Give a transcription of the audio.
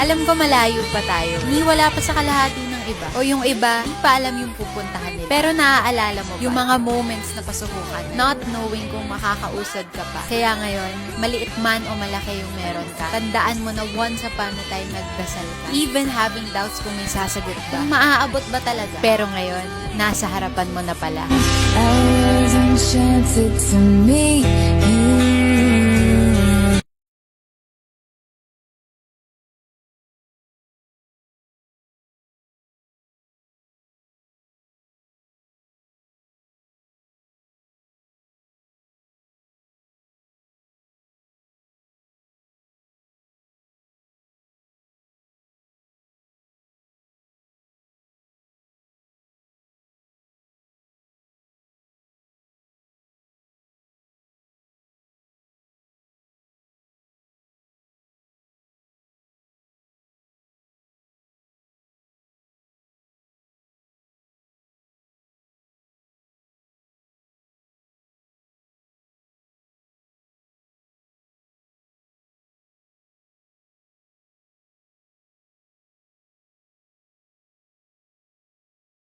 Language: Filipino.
Alam ko malayo pa tayo. Ni wala pa sa kalahati ng iba. O yung iba, di pa alam yung pupuntahan nila. Pero naaalala mo ba? Yung mga moments na pasukukan. Not knowing kung makakausad ka pa. Kaya ngayon, maliit man o malaki yung meron ka, tandaan mo na once upon a time nagdasal ka. Even having doubts kung may sasagot ba. Kung maaabot ba talaga. Pero ngayon, nasa harapan mo na pala. I was enchanted to me.